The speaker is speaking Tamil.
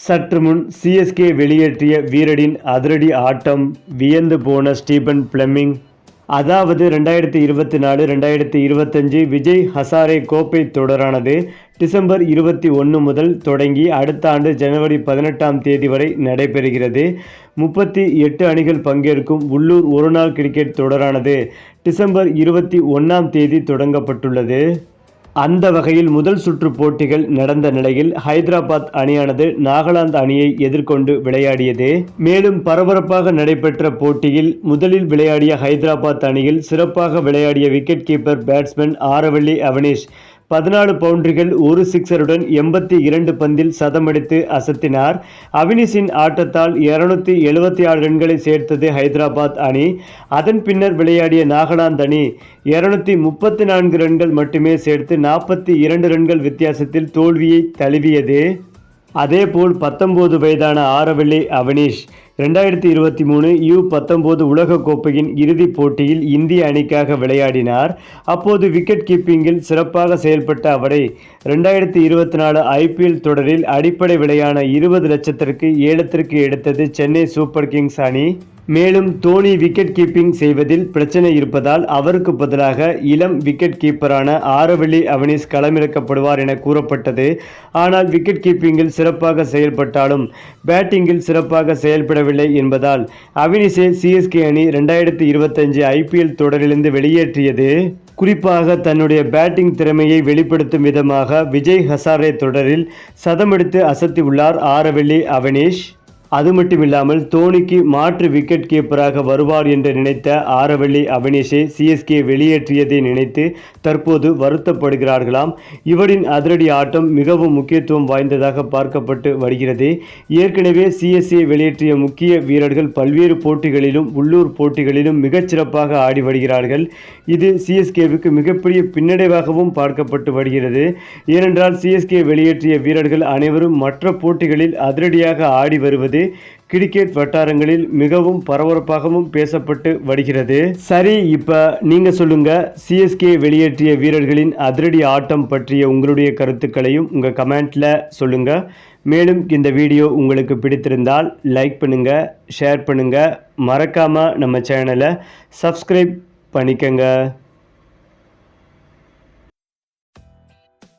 சற்று முன் சிஎஸ்கே வெளியேற்றிய வீரரின் அதிரடி ஆட்டம் வியந்து போன ஸ்டீபன் பிளெமிங். அதாவது ரெண்டாயிரத்தி இருபத்தி நாலு ரெண்டாயிரத்தி இருபத்தஞ்சு விஜய் ஹசாரே கோப்பை தொடரானது டிசம்பர் இருபத்தி ஒன்று முதல் தொடங்கி அடுத்த ஆண்டு ஜனவரி பதினெட்டாம் தேதி வரை நடைபெறுகிறது. முப்பத்தி எட்டு அணிகள் பங்கேற்கும் உள்ளூர் ஒருநாள் கிரிக்கெட் தொடரானது டிசம்பர் இருபத்தி ஒன்றாம் தேதி தொடங்கப்பட்டுள்ளது. அந்த வகையில் முதல் சுற்று போட்டிகள் நடந்த நிலையில் ஹைதராபாத் அணியானது நாகாலாந்து அணியை எதிர்கொண்டு விளையாடியது. மேலும் பரபரப்பாக நடைபெற்ற போட்டியில் முதலில் விளையாடிய ஹைதராபாத் அணியில் சிறப்பாக விளையாடிய wicket keeper batsman Aravalli Avanish பதினாலு பவுண்டரிகள் ஒரு சிக்ஸருடன் எண்பத்தி இரண்டு பந்தில் சதமடித்து அசத்தினார். அவினிஷின் ஆட்டத்தால் இருநூத்தி எழுபத்தி ஆறு ரன்களை சேர்த்தது ஹைதராபாத் அணி. அதன் பின்னர் விளையாடிய நாகாலாந்து அணி இருநூத்தி முப்பத்தி நான்கு ரன்கள் மட்டுமே சேர்த்து நாற்பத்தி இரண்டு ரன்கள் வித்தியாசத்தில் தோல்வியை தழுவியது. அதேபோல் பத்தொன்பது வயதான ஆரவள்ளி அவனீஷ் ரெண்டாயிரத்தி இருபத்தி மூணு யூ பத்தொம்போது உலகக்கோப்பையின் இறுதிப் போட்டியில் இந்திய அணிக்காக விளையாடினார். அப்போது விக்கெட் கீப்பிங்கில் சிறப்பாக செயல்பட்ட அவரை ரெண்டாயிரத்தி இருபத்தி நாலு ஐபிஎல் தொடரில் அடிப்படை விலையான இருபது லட்சத்திற்கு ஏலத்திற்கு எடுத்தது சென்னை சூப்பர் கிங்ஸ் அணி. மேலும் தோனி விக்கெட் கீப்பிங் செய்வதில் பிரச்சனை இருப்பதால் அவருக்கு பதிலாக இளம் விக்கெட் கீப்பரான ஆரவள்ளி அவனிஸ் களமிறக்கப்படுவார் என கூறப்பட்டது. ஆனால் விக்கெட் கீப்பிங்கில் சிறப்பாக செயல்பட்டாலும் பேட்டிங்கில் சிறப்பாக செயல்படவில்லை என்பதால் அவினிஸை சிஎஸ்கே அணி ரெண்டாயிரத்தி இருபத்தஞ்சு ஐபிஎல் தொடரிலிருந்து வெளியேற்றியது. குறிப்பாக தன்னுடைய பேட்டிங் திறமையை வெளிப்படுத்தும் விதமாக விஜய் ஹசாரே தொடரில் சதமெடுத்து அசத்தியுள்ளார் ஆரவள்ளி அவனேஷ் அது மட்டுமில்லாமல் தோனிக்கு மாற்று விக்கெட் கீப்பராக வருவார் என்று நினைத்த ஆரவள்ளி அவனேஷை சிஎஸ்கே வெளியேற்றியதை நினைத்து தற்போது வருத்தப்படுகிறார்களாம். இவரின் அதிரடி ஆட்டம் மிகவும் முக்கியத்துவம் வாய்ந்ததாக பார்க்கப்பட்டு வருகிறது. ஏற்கனவே சிஎஸ்கே வெளியேற்றிய முக்கிய வீரர்கள் பல்வேறு போட்டிகளிலும் உள்ளூர் போட்டிகளிலும் மிகச்சிறப்பாக ஆடி வருகிறார்கள். இது சிஎஸ்கேவுக்கு மிகப்பெரிய பின்னடைவாகவும் பார்க்கப்பட்டு வருகிறது. ஏனென்றால் சிஎஸ்கே வெளியேற்றிய வீரர்கள் அனைவரும் மற்ற போட்டிகளில் அதிரடியாக ஆடி வருவது கிரிக்கெட் வட்டாரங்களில் மிகவும் பரபரப்பாகவும் பேசப்பட்டு வருகிறது. சரி இப்போ நீங்கள் சொல்லுங்க. சிஎஸ்கே வெளியேற்றிய வீரர்களின் அதிரடி ஆட்டம் பற்றிய உங்களுடைய கருத்துக்களையும் உங்கள் கமெண்ட்டில் சொல்லுங்க. மேலும் இந்த வீடியோ உங்களுக்கு பிடித்திருந்தால் லைக் பண்ணுங்க ஷேர் பண்ணுங்க. மறக்காம நம்ம சேனலை சப்ஸ்கிரைப் பண்ணிக்கங்க.